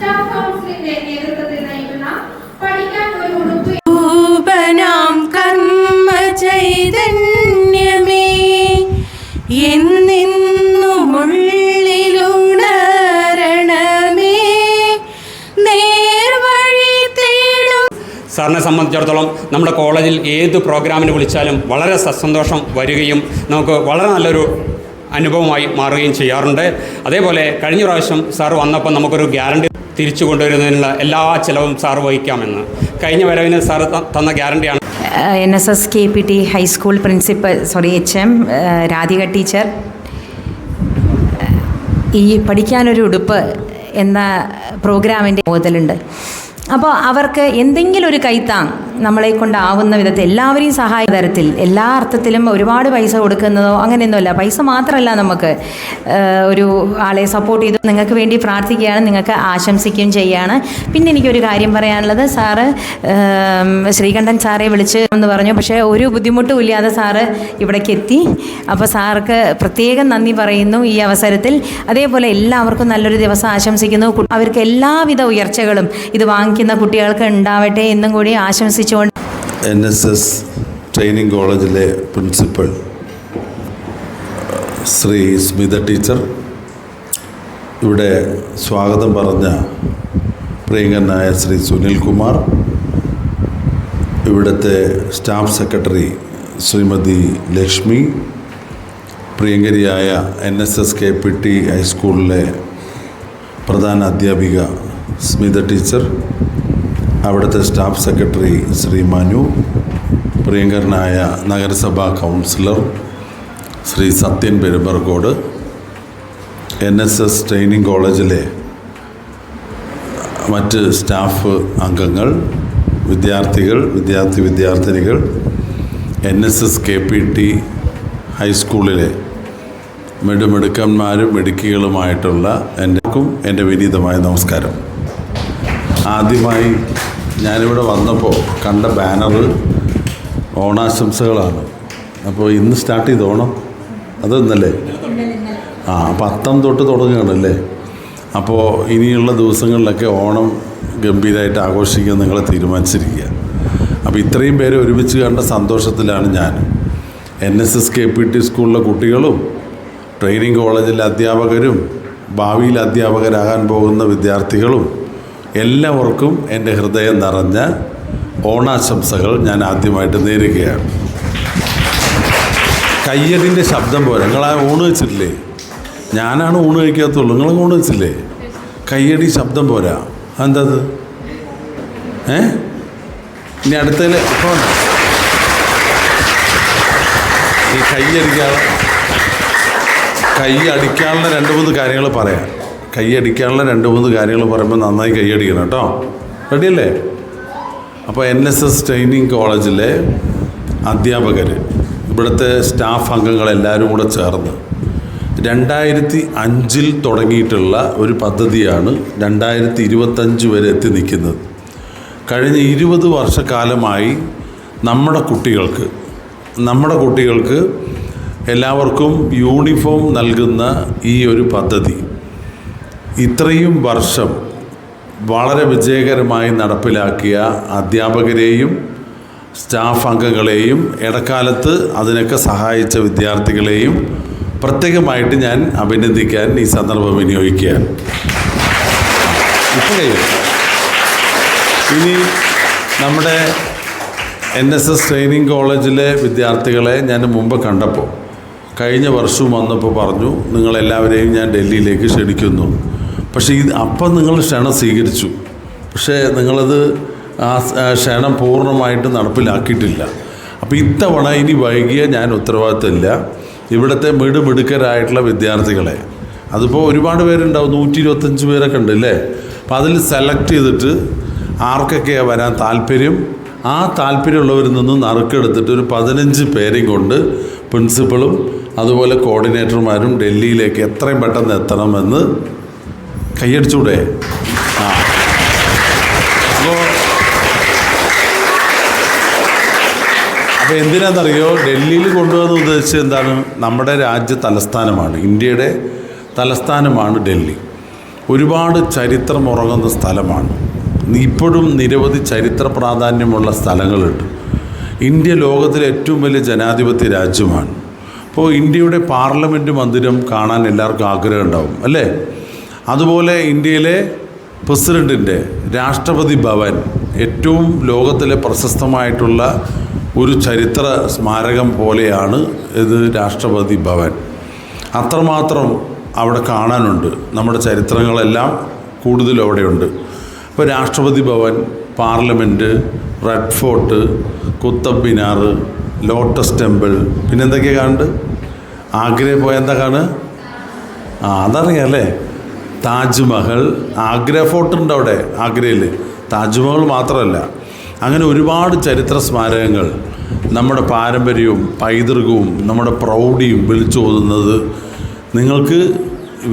Staff കൗൺസിലിന്റെ നേതൃത്വത്തിൽ നയിക്കുന്ന പഠിക്കാൻ ഒരു ഉടുപ്പ് രൂപനാം കർമ്മ ചൈതന്യമേ എന്നെന്നുമുള്ളിലുണരണമേ നേർവഴി തേടും. സാറിനെ സംബന്ധിച്ചിടത്തോളം നമ്മുടെ കോളേജിൽ ഏത് പ്രോഗ്രാമിന് വിളിച്ചാലും വളരെ സസന്തോഷം വരികയും നമുക്ക് വളരെ നല്ലൊരു അനുഭവമായി മാറുകയും ചെയ്യാറുണ്ട്. അതേപോലെ കഴിഞ്ഞ പ്രാവശ്യം സാർ വന്നപ്പോൾ നമുക്കൊരു ഗ്യാരണ്ടി തിരിച്ചു കൊണ്ടുവരുന്നതിനുള്ള എല്ലാ ചിലവും സാർ വഹിക്കാമെന്ന്. കഴിഞ്ഞ വരവിന് സാർ തന്ന ഗ്യാരണ്ടിയാണ്. N S S K P T high school principal sorry H M Radhika teacher. ഈ പഠിക്കാനൊരു ഉടുപ്പ് എന്ന പ്രോഗ്രാമിന്റെ മുതലുണ്ട് അപ്പോൾ അവർക്ക് എന്തെങ്കിലും ഒരു കൈത്താങ് നമ്മളെ കൊണ്ടാവുന്ന വിധത്തിൽ എല്ലാവരെയും സഹായ തരത്തിൽ എല്ലാ അർത്ഥത്തിലും ഒരുപാട് പൈസ കൊടുക്കുന്നതോ അങ്ങനെയൊന്നുമല്ല. പൈസ മാത്രമല്ല നമുക്ക് ഒരു ആളെ സപ്പോർട്ട് ചെയ്ത് നിങ്ങൾക്ക് വേണ്ടി പ്രാർത്ഥിക്കുകയാണ് നിങ്ങൾക്ക് ആശംസിക്കുകയും ചെയ്യുകയാണ് പിന്നെ എനിക്കൊരു കാര്യം പറയാനുള്ളത് സാറ് ശ്രീകണ്ഠൻ സാറെ വിളിച്ച് എന്ന് പറഞ്ഞു. പക്ഷേ ഒരു ബുദ്ധിമുട്ടും ഇല്ലാതെ സാറ് ഇവിടേക്ക് എത്തി. അപ്പോൾ സാർക്ക് പ്രത്യേകം നന്ദി പറയുന്നു ഈ അവസരത്തിൽ. അതേപോലെ എല്ലാവർക്കും നല്ലൊരു ദിവസം ആശംസിക്കുന്നു. അവർക്ക് എല്ലാവിധ ഉയർച്ചകളും ഇത് വാങ്ങിക്കുന്ന കുട്ടികൾക്ക് ഉണ്ടാവട്ടെ എന്നും കൂടി ആശംസിച്ചുകൊണ്ട് എൻ എസ് എസ് ട്രെയിനിങ് കോളേജിലെ പ്രിൻസിപ്പൽ ശ്രീ സ്മിത ടീച്ചർ. ഇവിടെ സ്വാഗതം പറഞ്ഞ പ്രിയങ്കനായ ശ്രീ സുനിൽ കുമാർ. ഇവിടുത്തെ staff secretary Shrimati Lakshmi. പ്രിയങ്കരിയായ N S S K P T ഹൈസ്കൂളിലെ പ്രധാന അധ്യാപിക സ്മിത ടീച്ചർ. അവിടുത്തെ സ്റ്റാഫ് സെക്രട്ടറി ശ്രീ മനു പ്രിയങ്കരനായ നഗരസഭാ councillor Shri Sathyan Perumbarkode N S S training കോളേജിലെ മറ്റ് സ്റ്റാഫ് അംഗങ്ങൾ വിദ്യാർത്ഥികൾ വിദ്യാർത്ഥി വിദ്യാർത്ഥിനികൾ N S S K P T ഹൈസ്കൂളിലെ മിടുമിടുക്കന്മാരും മിടുക്കികളുമായിട്ടുള്ള എന്റെക്കും എന്റെ വിനീതമായ നമസ്കാരം. ആദ്യമായി ഞാനിവിടെ വന്നപ്പോൾ കണ്ട ബാനർ ഓണാശംസകളാണ്. അപ്പോൾ ഇന്ന് സ്റ്റാർട്ട് ചെയ്ത് ഓണം? അത് ഇന്നല്ലേ? ആ അപ്പം അത്തം തൊട്ട് തുടങ്ങുകയാണല്ലേ? അപ്പോൾ ഇനിയുള്ള ദിവസങ്ങളിലൊക്കെ ഓണം ഗംഭീരമായിട്ട് ആഘോഷിക്കാൻ നിങ്ങളെ തീരുമാനിച്ചിരിക്കുക. അപ്പോൾ ഇത്രയും പേരെ ഒരുമിച്ച് കണ്ട സന്തോഷത്തിലാണ് ഞാൻ. N S S K P T സ്കൂളിലെ കുട്ടികളും ട്രെയിനിങ് കോളേജിലെ അധ്യാപകരും ഭാവിയിൽ അധ്യാപകരാകാൻ പോകുന്ന വിദ്യാർത്ഥികളും എല്ലാവർക്കും എന്റെ ഹൃദയം നിറഞ്ഞ ഓണാശംസകൾ ഞാൻ ആദ്യമായിട്ട് നേരുകയാണ്. കയ്യടിന്റെ ശബ്ദം പോലെ നിങ്ങൾ ആ ഊണ് വെച്ചിട്ടില്ലേ? ഞാനാണ് ഊണ് കഴിക്കാത്തുള്ളൂ നിങ്ങൾ ഊണ് വെച്ചില്ലേ? കയ്യടി ശബ്ദം പോരാ. എന്താത് ഏ? ഇനി അടുത്തതിൽ ഇപ്പോൾ ഈ കൈയടിക്കാൻ കൈ അടിക്കാനുള്ള രണ്ട് മൂന്ന് കാര്യങ്ങൾ പറയാം. കൈ അടിക്കാനുള്ള രണ്ട് മൂന്ന് കാര്യങ്ങൾ പറയുമ്പോൾ നന്നായി കൈയടിക്കണം കേട്ടോ. റെഡിയല്ലേ? അപ്പോൾ എൻ എസ് എസ് ട്രെയിനിങ് കോളേജിലെ അധ്യാപകർ ഇവിടുത്തെ സ്റ്റാഫ് അംഗങ്ങളെല്ലാവരും കൂടെ ചേർന്ന് രണ്ടായിരത്തി അഞ്ചിൽ തുടങ്ങിയിട്ടുള്ള ഒരു പദ്ധതിയാണ് രണ്ടായിരത്തി ഇരുപത്തഞ്ച് വരെ എത്തി നിൽക്കുന്നത്. കഴിഞ്ഞ ഇരുപത് വർഷക്കാലമായി നമ്മുടെ കുട്ടികൾക്ക് നമ്മുടെ കുട്ടികൾക്ക് എല്ലാവർക്കും യൂണിഫോം നൽകുന്ന ഈ ഒരു പദ്ധതി. ഇത്രയും വർഷം വളരെ വിജയകരമായി നടപ്പിലാക്കിയ അധ്യാപകരെയും സ്റ്റാഫ് അംഗങ്ങളെയും ഇടക്കാലത്ത് അതിനൊക്കെ സഹായിച്ച വിദ്യാർത്ഥികളെയും പ്രത്യേകമായിട്ട് ഞാൻ അഭിനന്ദിക്കാൻ ഈ സന്ദർഭം വിനിയോഗിക്കുകയാണ്. ഇനി നമ്മുടെ എൻ എസ് എസ് ട്രെയിനിങ് കോളേജിലെ വിദ്യാർത്ഥികളെ ഞാൻ മുമ്പ് കണ്ടപ്പോൾ കഴിഞ്ഞ വർഷവും വന്നപ്പോൾ പറഞ്ഞു നിങ്ങളെല്ലാവരെയും ഞാൻ ഡൽഹിയിലേക്ക് ക്ഷണിക്കുന്നു. പക്ഷേ ഇത് അപ്പം നിങ്ങൾ ക്ഷണം സ്വീകരിച്ചു. പക്ഷേ നിങ്ങളത് ആ ക്ഷണം പൂർണമായിട്ട് നടപ്പിലാക്കിയിട്ടില്ല. അപ്പോൾ ഇത്തവണ ഇനി വൈകിയ ഞാൻ ഉത്തരവാദിത്തമില്ല. ഇവിടുത്തെ മിടുമിടുക്കരായിട്ടുള്ള വിദ്യാർത്ഥികളെ. അതിപ്പോൾ ഒരുപാട് പേരുണ്ടാവും നൂറ്റി ഇരുപത്തഞ്ച് പേരൊക്കെ ഉണ്ട് അല്ലേ? അപ്പോൾ അതിൽ സെലക്ട് ചെയ്തിട്ട് ആർക്കൊക്കെയാണ് വരാൻ താല്പര്യം? ആ താല്പര്യമുള്ളവരിൽ നിന്ന് നറുക്കെടുത്തിട്ട് ഒരു പതിനഞ്ച് പേരെയും കൊണ്ട് പ്രിൻസിപ്പളും അതുപോലെ കോർഡിനേറ്റർമാരും ഡൽഹിയിലേക്ക് എത്രയും പെട്ടെന്ന് എത്തണമെന്ന് കൈയടിച്ചൂടെ? ആ. അപ്പോൾ അപ്പോൾ എന്തിനാണെന്നറിയോ ഡൽഹിയിൽ കൊണ്ടുവന്ന ഉദ്ദേശിച്ചത് എന്താണ്? നമ്മുടെ രാജ്യ തലസ്ഥാനമാണ്. ഇന്ത്യയുടെ തലസ്ഥാനമാണ് ഡൽഹി. ഒരുപാട് ചരിത്രം ഉറങ്ങുന്ന സ്ഥലമാണ്. ഇപ്പോഴും നിരവധി ചരിത്ര പ്രാധാന്യമുള്ള സ്ഥലങ്ങളുണ്ട്. ഇന്ത്യ ലോകത്തിലെ ഏറ്റവും വലിയ ജനാധിപത്യ രാജ്യമാണ്. അപ്പോൾ ഇന്ത്യയുടെ പാർലമെന്റ് മന്ദിരം കാണാൻ എല്ലാവർക്കും ആഗ്രഹം ഉണ്ടാവും അല്ലേ? അതുപോലെ ഇന്ത്യയിലെ പ്രസിഡന്റിന്റെ രാഷ്ട്രപതി ഭവൻ ഏറ്റവും ലോകത്തിലെ പ്രശസ്തമായിട്ടുള്ള ഒരു ചരിത്ര സ്മാരകം പോലെയാണ് ഇത് രാഷ്ട്രപതി ഭവൻ. അത്രമാത്രം അവിടെ കാണാനുണ്ട്. നമ്മുടെ ചരിത്രങ്ങളെല്ലാം കൂടുതലും അവിടെയുണ്ട്. അപ്പോൾ Rashtrapati Bhavan parliament red fort Qutub Minar lotus temple പിന്നെന്തൊക്കെയാണ് കാണുന്നുണ്ട് ആഗ്രയിൽ പോയാൽ എന്താ കാണുക? ആ അതറിയാം അല്ലേ? താജ്മഹൽ ആഗ്ര ഫോർട്ടുണ്ട് അവിടെ ആഗ്രയിൽ താജ്മഹൽ മാത്രമല്ല. അങ്ങനെ ഒരുപാട് ചരിത്ര സ്മാരകങ്ങൾ നമ്മുടെ പാരമ്പര്യവും പൈതൃകവും നമ്മുടെ പ്രൗഢിയും വിളിച്ചോതുന്നത് നിങ്ങൾക്ക്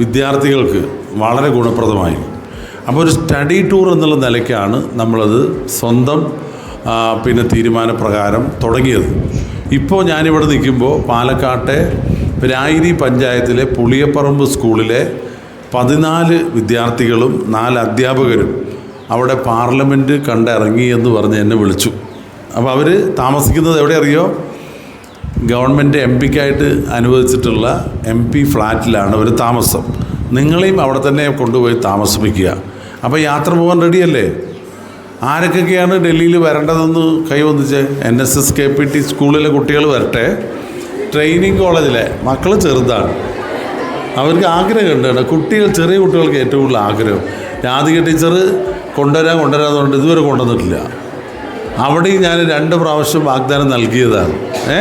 വിദ്യാർത്ഥികൾക്ക് വളരെ ഗുണപ്രദമായി. അപ്പോൾ ഒരു സ്റ്റഡി ടൂർ എന്നുള്ള നിലയ്ക്കാണ് നമ്മളത് സ്വന്തം പിന്നെ തീരുമാനപ്രകാരം തുടങ്ങിയത്. ഇപ്പോൾ ഞാനിവിടെ നിൽക്കുമ്പോൾ പാലക്കാട്ടെ രായിരി പഞ്ചായത്തിലെ പുളിയപ്പറമ്പ് സ്കൂളിലെ പതിനാല് വിദ്യാർത്ഥികളും നാല് അധ്യാപകരും അവിടെ പാർലമെന്റ് കണ്ടിറങ്ങി എന്ന് പറഞ്ഞ് എന്നെ വിളിച്ചു. അപ്പോൾ അവർ താമസിക്കുന്നത് എവിടെ അറിയോ ഗവൺമെന്റ് എം പിക്കായിട്ട് അനുവദിച്ചിട്ടുള്ള എം പി ഫ്ലാറ്റിലാണ് ഒരു താമസം. നിങ്ങളെയും അവിടെ തന്നെ കൊണ്ടുപോയി താമസിപ്പിക്കുക. അപ്പോൾ യാത്ര പോകാൻ റെഡിയല്ലേ? ആരൊക്കെയാണ് ഡൽഹിയിൽ വരേണ്ടതെന്ന് കൈവന്നിച്ച്? N S S K P T സ്കൂളിലെ കുട്ടികൾ വരട്ടെ. ട്രെയിനിങ് കോളേജിലെ മക്കൾ ചെറുതാണ്. അവർക്ക് ആഗ്രഹമുണ്ട് കേട്ടോ. കുട്ടികൾ ചെറിയ കുട്ടികൾക്ക് ഏറ്റവും കൂടുതൽ ആഗ്രഹം. രാധിക ടീച്ചർ കൊണ്ടുവരാൻ കൊണ്ടുവരാന്ന് പറഞ്ഞിട്ട് ഇതുവരെ കൊണ്ടുവന്നിട്ടില്ല. അവിടെയും ഞാൻ രണ്ട് പ്രാവശ്യം വാഗ്ദാനം നൽകിയതാണ്. ഏ?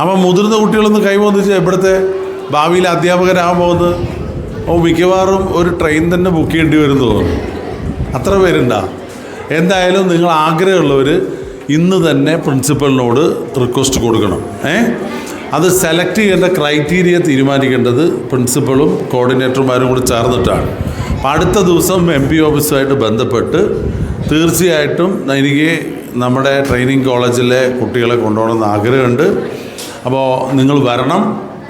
അപ്പം മുതിർന്ന കുട്ടികളൊന്ന് കൈവന്നിച്ച് ഇവിടുത്തെ ഭാവിയിൽ അധ്യാപകരാകാൻ പോകുന്നത്? ഓ മിക്കവാറും ഒരു ട്രെയിൻ തന്നെ ബുക്ക് ചെയ്യേണ്ടി വരും തോന്നുന്നു. അത്ര പേരുണ്ടാ. എന്തായാലും നിങ്ങൾ ആഗ്രഹമുള്ളവർ ഇന്ന് തന്നെ പ്രിൻസിപ്പലിനോട് റിക്വസ്റ്റ് കൊടുക്കണം. ഏ? അത് സെലക്ട് ചെയ്യേണ്ട ക്രൈറ്റീരിയ തീരുമാനിക്കേണ്ടത് പ്രിൻസിപ്പളും കോർഡിനേറ്റർമാരും കൂടി ചേർന്നിട്ടാണ്. അപ്പം അടുത്ത ദിവസം എം പി ഓഫീസുമായിട്ട് ബന്ധപ്പെട്ട് തീർച്ചയായിട്ടും എനിക്ക് നമ്മുടെ ട്രെയിനിങ് കോളേജിലെ കുട്ടികളെ കൊണ്ടുപോകണമെന്ന് ആഗ്രഹമുണ്ട്. അപ്പോൾ നിങ്ങൾ വരണം.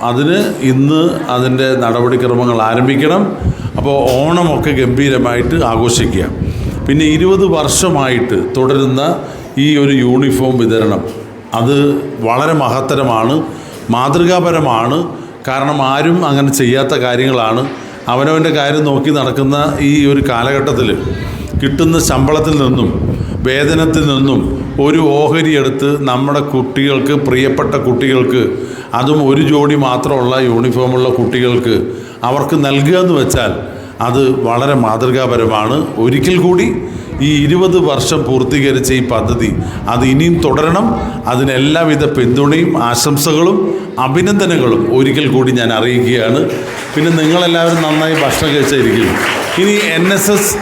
അതിന് ഇന്ന് അതിന്റെ നടപടിക്രമങ്ങൾ ആരംഭിക്കണം. അപ്പോൾ ഓണമൊക്കെ ഗംഭീരമായിട്ട് ആഘോഷിക്കുക. പിന്നെ ഇരുപത് വർഷമായിട്ട് തുടരുന്ന ഈ ഒരു യൂണിഫോം വിതരണം അത് വളരെ മഹത്തരമാണ്. മാതൃകാപരമാണ്. കാരണം ആരും അങ്ങനെ ചെയ്യാത്ത കാര്യങ്ങളാണ്. അവനവന്റെ കാര്യം നോക്കി നടക്കുന്ന ഈ ഒരു കാലഘട്ടത്തിൽ കിട്ടുന്ന ശമ്പളത്തിൽ നിന്നും വേതനത്തിൽ നിന്നും ഒരു ഓഹരി എടുത്ത് നമ്മുടെ കുട്ടികൾക്ക് പ്രിയപ്പെട്ട കുട്ടികൾക്ക് അതും ഒരു ജോഡി മാത്രമുള്ള യൂണിഫോമുള്ള കുട്ടികൾക്ക് അവർക്ക് നൽകുക എന്ന് വെച്ചാൽ അത് വളരെ മാതൃകാപരമാണ്. ഒരിക്കൽ കൂടി ഈ ഇരുപത് വർഷം പൂർത്തീകരിച്ച ഈ പദ്ധതി അത് ഇനിയും തുടരണം. അതിന് എല്ലാവിധ പിന്തുണയും ആശംസകളും അഭിനന്ദനങ്ങളും ഒരിക്കൽ കൂടി ഞാൻ അറിയിക്കുകയാണ്. പിന്നെ നിങ്ങളെല്ലാവരും നന്നായി ഭക്ഷണം കഴിച്ചായിരിക്കും ഇനി N S S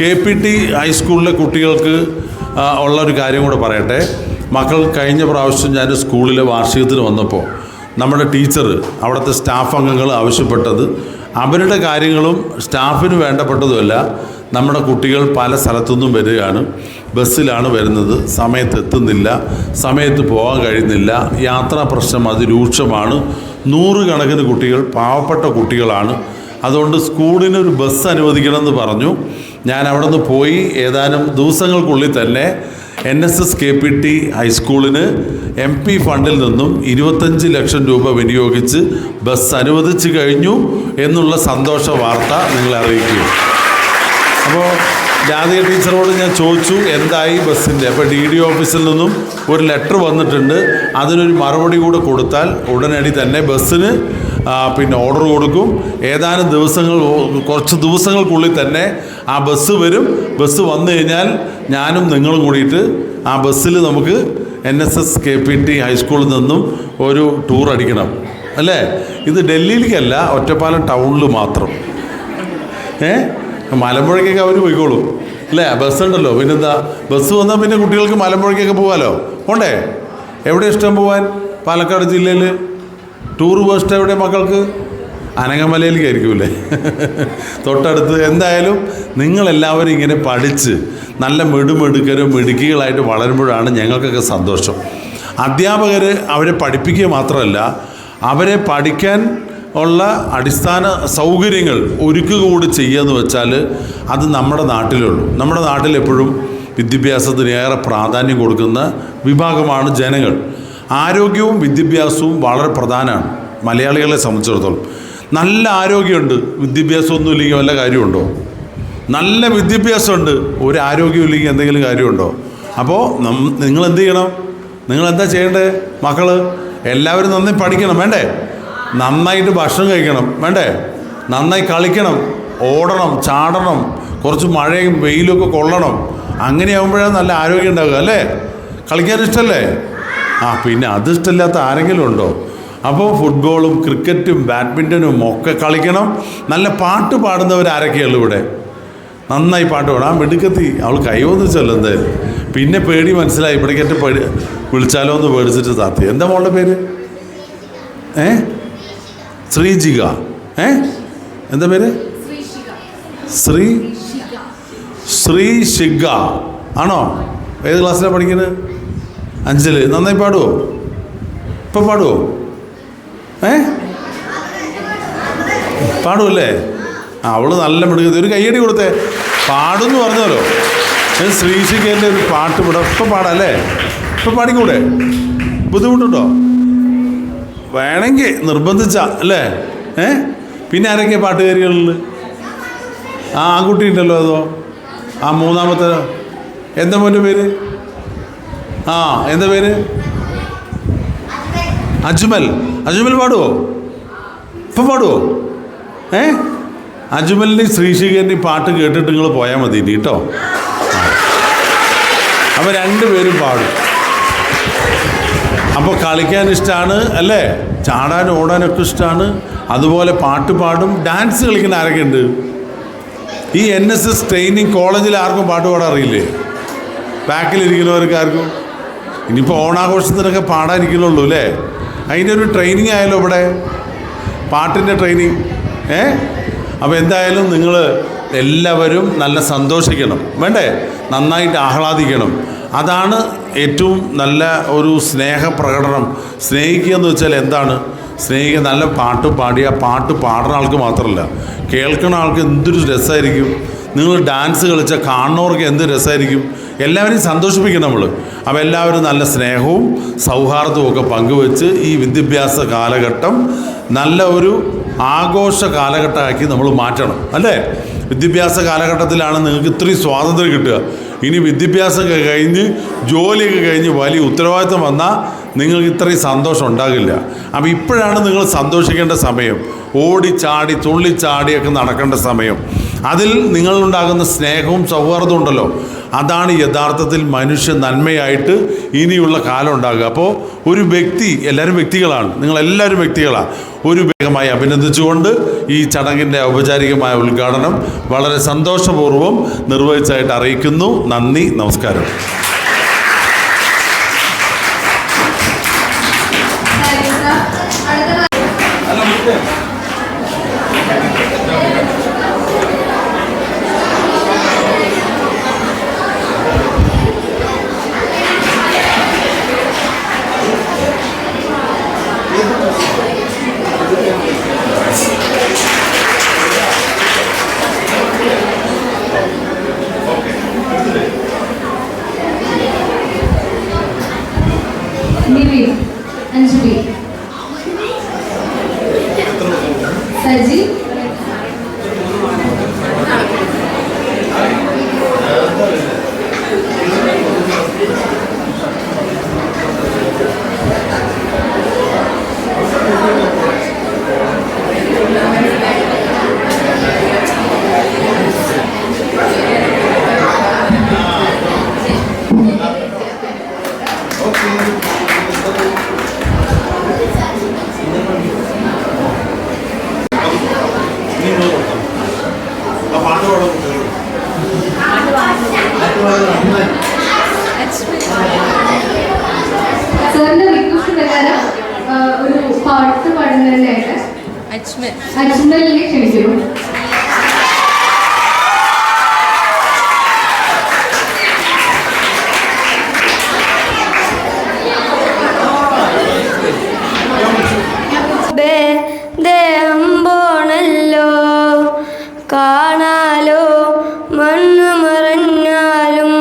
K P T ഹൈസ്കൂളിലെ കുട്ടികൾക്ക് ഉള്ള ഒരു കാര്യം കൂടെ പറയട്ടെ. മക്കൾ കഴിഞ്ഞ പ്രാവശ്യം ഞാൻ സ്കൂളിലെ വാർഷികത്തിന് വന്നപ്പോൾ നമ്മുടെ ടീച്ചർ അവിടുത്തെ സ്റ്റാഫ് അംഗങ്ങൾ ആവശ്യപ്പെട്ടത് അവരുടെ കാര്യങ്ങളും സ്റ്റാഫിന് വേണ്ടപ്പെട്ടതുമല്ല നമ്മുടെ കുട്ടികൾ പല സ്ഥലത്തുനിന്നും വരികയാണ്. ബസ്സിലാണ് വരുന്നത്. സമയത്ത് എത്തുന്നില്ല സമയത്ത് പോകാൻ കഴിയുന്നില്ല. യാത്രാ പ്രശ്നം അതിരൂക്ഷമാണ്. നൂറുകണക്കിന് കുട്ടികൾ പാവപ്പെട്ട കുട്ടികളാണ്. അതുകൊണ്ട് സ്കൂളിന് ഒരു ബസ് അനുവദിക്കണമെന്ന് പറഞ്ഞു. ഞാൻ അവിടെ നിന്ന് പോയി. ഏതാനും ദിവസങ്ങൾക്കുള്ളിൽ തന്നെ N S S K P T ഹൈസ്കൂളിന് M P ഫണ്ടിൽ നിന്നും ഇരുപത്തഞ്ച് ലക്ഷം രൂപ വിനിയോഗിച്ച് ബസ് അനുവദിച്ചു കഴിഞ്ഞു എന്നുള്ള സന്തോഷ വാർത്ത നിങ്ങളെ അറിയിക്കുക അപ്പോൾ ജാതിക ടീച്ചറോട് ഞാൻ ചോദിച്ചു എന്തായി ബസ്സിന്റെ അപ്പോൾ ഡി ഡി ഓഫീസിൽ നിന്നും ഒരു ലെറ്റർ വന്നിട്ടുണ്ട്. അതിനൊരു മറുപടി കൂടെ കൊടുത്താൽ ഉടനടി തന്നെ ബസ്സിന് പിന്നെ ഓർഡർ കൊടുക്കും. ഏതാനും ദിവസങ്ങൾ കുറച്ച് ദിവസങ്ങൾക്കുള്ളിൽ തന്നെ ആ ബസ് വരും. ബസ് വന്നു കഴിഞ്ഞാൽ ഞാനും നിങ്ങളും കൂടിയിട്ട് ആ ബസ്സിൽ നമുക്ക് N S S K P T ഹൈസ്കൂളിൽ നിന്നും ഒരു ടൂർ അടിക്കണം. അല്ലേ? ഇത് ഡൽഹിയിലേക്കല്ല ഒറ്റപ്പാലം ടൗണിൽ മാത്രം. ഏ? മലമ്പുഴയ്ക്കൊക്കെ അവർ പോയിക്കോളും. അല്ലേ? ബസ് ഉണ്ടല്ലോ. പിന്നെന്താ? ബസ് വന്നാൽ പിന്നെ കുട്ടികൾക്ക് മലമ്പുഴയ്ക്കൊക്കെ പോകാമല്ലോ പോണ്ടേ? എവിടെ ഇഷ്ടം പോവാൻ? പാലക്കാട് ജില്ലയിൽ ടൂർ പോകാൻ ഇഷ്ടം എവിടെ മക്കൾക്ക്? അനങ്ങമലയിലേക്കായിരിക്കുമല്ലേ തൊട്ടടുത്ത് എന്തായാലും നിങ്ങളെല്ലാവരും ഇങ്ങനെ പഠിച്ച് നല്ല മെടുമെടുക്കരും മിടുക്കികളായിട്ട് വളരുമ്പോഴാണ് ഞങ്ങൾക്കൊക്കെ സന്തോഷം. അധ്യാപകർ അവരെ പഠിപ്പിക്കുക മാത്രമല്ല അവരെ പഠിക്കാൻ ഉള്ള അടിസ്ഥാന സൗകര്യങ്ങൾ ഒരുക്കുക കൂടി ചെയ്യുകയെന്ന് വെച്ചാൽ അത് നമ്മുടെ നാട്ടിലുള്ളൂ. നമ്മുടെ നാട്ടിൽ എപ്പോഴും വിദ്യാഭ്യാസത്തിന് ഏറെ പ്രാധാന്യം കൊടുക്കുന്ന വിഭാഗമാണ് ജനങ്ങൾ. ആരോഗ്യവും വിദ്യാഭ്യാസവും വളരെ പ്രധാനമാണ് മലയാളികളെ സംബന്ധിച്ചിടത്തോളം. നല്ല ആരോഗ്യമുണ്ട് വിദ്യാഭ്യാസമൊന്നും ഇല്ലെങ്കിൽ വല്ല കാര്യമുണ്ടോ? നല്ല വിദ്യാഭ്യാസമുണ്ട് ഒരു ആരോഗ്യം ഇല്ലെങ്കിൽ എന്തെങ്കിലും കാര്യമുണ്ടോ? അപ്പോൾ നിങ്ങൾ എന്ത് ചെയ്യണം? നിങ്ങൾ എന്താ ചെയ്യേണ്ടത്? മക്കൾ എല്ലാവരും നന്നായി പഠിക്കണം വേണ്ടേ? നന്നായിട്ട് ഭക്ഷണം കഴിക്കണം. വേണ്ടേ? നന്നായി കളിക്കണം. ഓടണം ചാടണം. കുറച്ച് മഴയും വെയിലും ഒക്കെ കൊള്ളണം. അങ്ങനെയാകുമ്പോഴാണ് നല്ല ആരോഗ്യം ഉണ്ടാകുക അല്ലേ? കളിക്കാൻ ഇഷ്ടമല്ലേ ആ പിന്നെ അത് ഇഷ്ടമില്ലാത്ത ആരെങ്കിലും ഉണ്ടോ? അപ്പോൾ ഫുട്ബോളും ക്രിക്കറ്റും ബാഡ്മിന്റനും ഒക്കെ കളിക്കണം. നല്ല പാട്ട് പാടുന്നവർ ആരൊക്കെയുള്ളൂ ഇവിടെ? നന്നായി പാട്ട് പാടാം. ആ മിടുക്കത്തി. അവൾ കൈവന്നിച്ചല്ലോ എന്തായാലും. പിന്നെ പേടി മനസ്സിലായി. ഇവിടേക്കറ്റ് പേടി. വിളിച്ചാലോ എന്ന് പേടിച്ചിട്ട് താത്തി. എന്താ മോളുടെ പേര്? ഏ? ശ്രീജിക. ഏ? എന്താ പേര്? ശ്രീ? ശ്രീ ശിഗ ആണോ? ഏത് ക്ലാസ്സിലാണ് പഠിക്കുന്നത്? അഞ്ചിൽ നന്നായി പാടുവോ? ഇപ്പം പാടുവോ? ഏ? പാടുമല്ലേ ആ അവൾ നല്ല മിടുക്കത്തി ഒരു കയ്യടി കൊടുത്തേ. പാടുമെന്ന് പറഞ്ഞല്ലോ. ഞാൻ ശ്രീശിഖേന്റെ ഒരു പാട്ട് ഇവിടെ ഇപ്പം പാടാം അല്ലേ? ഇപ്പം പാടിക്കൂടെ? ബുദ്ധിമുട്ടുണ്ടോ? വേണമെങ്കിൽ നിർബന്ധിച്ച അല്ലേ? ഏ? പിന്നെ ആരൊക്കെയാ പാട്ടുകാരികളിൽ ആ ആൺകുട്ടി ഉണ്ടല്ലോ അതോ? ആ മൂന്നാമത്തെ എന്താ മോന്റെ പേര്? ആ എന്താ പേര്? അജ്മൽ. അജ്മൽ പാടുവോ? ഇപ്പം പാടുവോ? ഏ? അജ്മലിന്റെയും ശ്രീശിഖേന്റെയും പാട്ട് കേട്ടിട്ട് നിങ്ങൾ പോയാൽ മതി കേട്ടോ? അപ്പോൾ രണ്ടുപേരും പാടും. അപ്പോൾ കളിക്കാൻ ഇഷ്ടമാണ് അല്ലേ? ചാടാൻ ഓടാനൊക്കെ ഇഷ്ടമാണ് അതുപോലെ പാട്ട് പാടും. ഡാൻസ് കളിക്കുന്ന ആരൊക്കെ ഉണ്ട്? ഈ എൻ എസ് എസ് ട്രെയിനിങ് കോളേജിൽ ആർക്കും പാട്ട് പാടാൻ അറിയില്ലേ? ബാക്കിലിരിക്കുന്നവർക്ക് ആർക്കും ഇനിയിപ്പോൾ ഓണാഘോഷത്തിനൊക്കെ പാടാനിരിക്കുന്നുള്ളൂ അല്ലേ? അതിന്റെ ഒരു ട്രെയിനിങ് ആയാലോ ഇവിടെ? പാട്ടിന്റെ ട്രെയിനിങ് ഏ? അപ്പോൾ എന്തായാലും നിങ്ങൾ എല്ലാവരും നല്ല സന്തോഷിക്കണം. വേണ്ടേ? നന്നായിട്ട് ആഹ്ലാദിക്കണം. അതാണ് ഏറ്റവും നല്ല ഒരു സ്നേഹപ്രകടനം. സ്നേഹിക്കുക എന്ന് വെച്ചാൽ എന്താണ്? സ്നേഹിക്കുക നല്ല പാട്ട് പാടിയ പാട്ട് പാടുന്ന ആൾക്ക് മാത്രമല്ല കേൾക്കുന്ന ആൾക്ക് എന്തൊരു രസമായിരിക്കും. നിങ്ങൾ ഡാൻസ് കളിച്ച കാണുന്നവർക്ക് എന്ത് രസമായിരിക്കും? എല്ലാവരെയും സന്തോഷിപ്പിക്കും നമ്മൾ. അപ്പോൾ എല്ലാവരും നല്ല സ്നേഹവും സൗഹാർദ്ദവും ഒക്കെ പങ്കുവെച്ച് ഈ വിദ്യാഭ്യാസ കാലഘട്ടം നല്ല ഒരു ആഘോഷ കാലഘട്ടമാക്കി നമ്മൾ മാറ്റണം. അല്ലേ? വിദ്യാഭ്യാസ കാലഘട്ടത്തിലാണ് നിങ്ങൾക്ക് ഇത്രയും സ്വാതന്ത്ര്യം കിട്ടുക. ഇനി വിദ്യാഭ്യാസമൊക്കെ കഴിഞ്ഞ് ജോലിയൊക്കെ കഴിഞ്ഞ് വലിയ ഉത്തരവാദിത്വം വന്നാൽ നിങ്ങൾക്ക് ഇത്രയും സന്തോഷം ഉണ്ടാകില്ല. അപ്പോൾ ഇപ്പോഴാണ് നിങ്ങൾ സന്തോഷിക്കേണ്ട സമയം. ഓടിച്ചാടി ചാടി തുള്ളിച്ചാടിയൊക്കെ നടക്കേണ്ട സമയം. അതിൽ നിങ്ങളുണ്ടാകുന്ന സ്നേഹവും സൗഹാർദ്ദവും ഉണ്ടല്ലോ. അതാണ് യഥാർത്ഥത്തിൽ മനുഷ്യ നന്മയായിട്ട് ഇനിയുള്ള കാലം ഉണ്ടാകുക. അപ്പോൾ ഒരു വ്യക്തി എല്ലാവരും വ്യക്തികളാണ്. നിങ്ങളെല്ലാവരും വ്യക്തികളാണ്. ഒരു വേഗമായി അഭിനന്ദിച്ചുകൊണ്ട് ഈ ചടങ്ങിന്റെ ഔപചാരികമായ ഉദ്ഘാടനം വളരെ സന്തോഷപൂർവം നിർവഹിച്ചായിട്ട് അറിയിക്കുന്നു. നന്ദി നമസ്കാരം. അജ്മലിനെ ക്ഷണിക്കുന്നു കാണാലോ മണ്ണ് മറഞ്ഞാലും.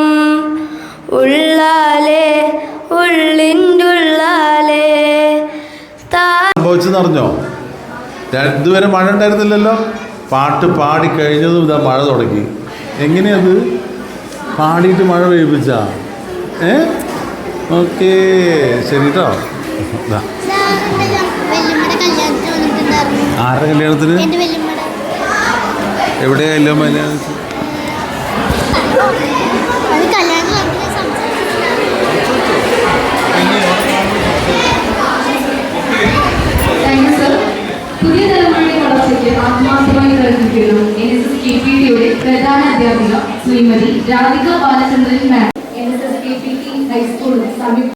ഉള്ളാലേ ഉള്ളിന്റെ ഉള്ളാലേ. സംഭവിച്ചെന്നറിഞ്ഞോ ഇതുവരെ മഴ ഉണ്ടായിരുന്നില്ലല്ലോ. പാട്ട് പാടി കഴിഞ്ഞതും ഇതാ മഴ തുടങ്ങി. എങ്ങനെയത്? പാടിയിട്ട് മഴ പെയ്പ്പിച്ച? ഏ? ഓക്കേ ശരി കേട്ടോ ആരുടെ കല്യാണത്തിന്? എവിടെയാ എല്ലാം കല്യാണം അത് കല്യാണം നടക്കുന്ന സംസാരിച്ചു താങ്ക് യു സർ പുതിയ തലമുറയുടെ വളർച്ചയ്ക്ക് ആത്മാർത്ഥമായി പ്രവർത്തിക്കുന്ന N S S K P ടിയുടെ പ്രധാന അധ്യാപിക Shrimati Radhika Balachandran ma'am N S S K P T high school സംയുക്ത